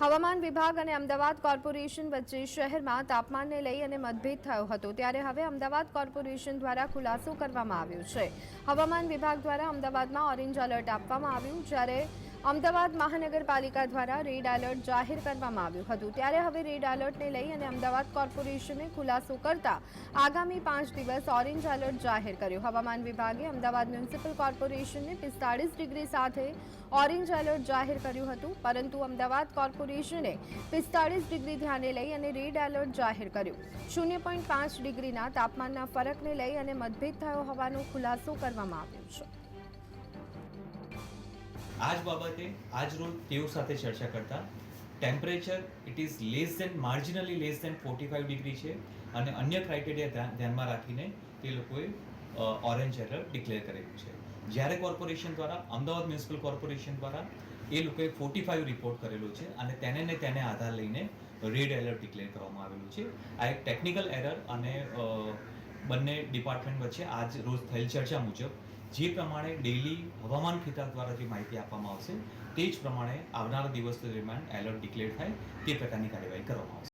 હવામાન વિભાગ અને અમદાવાદ કોર્પોરેશન વચ્ચે શહેરમાં તાપમાનને લઈ અને મતભેદ થયો હતો. ત્યારે હવે અમદાવાદ કોર્પોરેશન દ્વારા ખુલાસો કરવામાં આવ્યો છે. હવામાન વિભાગ દ્વારા અમદાવાદમાં ઓરેન્જ એલર્ટ આપવામાં આવ્યું, જ્યારે અમદાવાદ મહાનગરપાલિકા દ્વારા રેડ એલર્ટ જાહેર કરવામાં આવ્યું હતું. ત્યારે હવે રેડ એલર્ટને લઈ અને અમદાવાદ કોર્પોરેશને ખુલાસો કરતા આગામી પાંચ દિવસ ઓરેન્જ એલર્ટ જાહેર કર્યો. હવામાન વિભાગે અમદાવાદ મ્યુનિસિપલ કોર્પોરેશનને પિસ્તાળીસ ડિગ્રી સાથે ઓરેન્જ એલર્ટ જાહેર કર્યું હતું, પરંતુ અમદાવાદ કોર્પોરેશને પિસ્તાળીસ ડિગ્રી ધ્યાને લઈ અને રેડ એલર્ટ જાહેર કર્યું. શૂન્ય પોઈન્ટ પાંચ ડિગ્રીના તાપમાનના ફરકને લઈ અને મતભેદ થયો હોવાનો ખુલાસો કરવામાં આવ્યો છે. આ જ બાબતે આજ રોજ તેઓ સાથે ચર્ચા કરતા temperature it is less than marginally less than forty five degree છે અને અન્ય ક્રાઇટેરિયા ધ્યાનમાં રાખીને તે લોકોએ ઓરેન્જ એલર્ટ ડિક્લેર કરેલું છે. જ્યારે કોર્પોરેશન દ્વારા, અમદાવાદ મ્યુનિસિપલ કોર્પોરેશન દ્વારા એ લોકોએ ફોર્ટી ફાઇવ રિપોર્ટ કરેલો છે અને તેને ને તેને આધાર લઈને રેડ એલર્ટ ડિક્લેર કરવામાં આવેલું છે. આ એક ટેકનિકલ એરર અને બંને ડિપાર્ટમેન્ટ વચ્ચે આજ રોજ થયેલ ચર્ચા મુજબ જે પ્રમાણે ડેલી હવામાન ખાતા દ્વારા જે માહિતી આપવામાં આવશે, તે જ પ્રમાણે આવનારા દિવસ દરમિયાન એલર્ટ ડિક્લેર થાય, તે પ્રકારની કાર્યવાહી કરવામાં આવશે.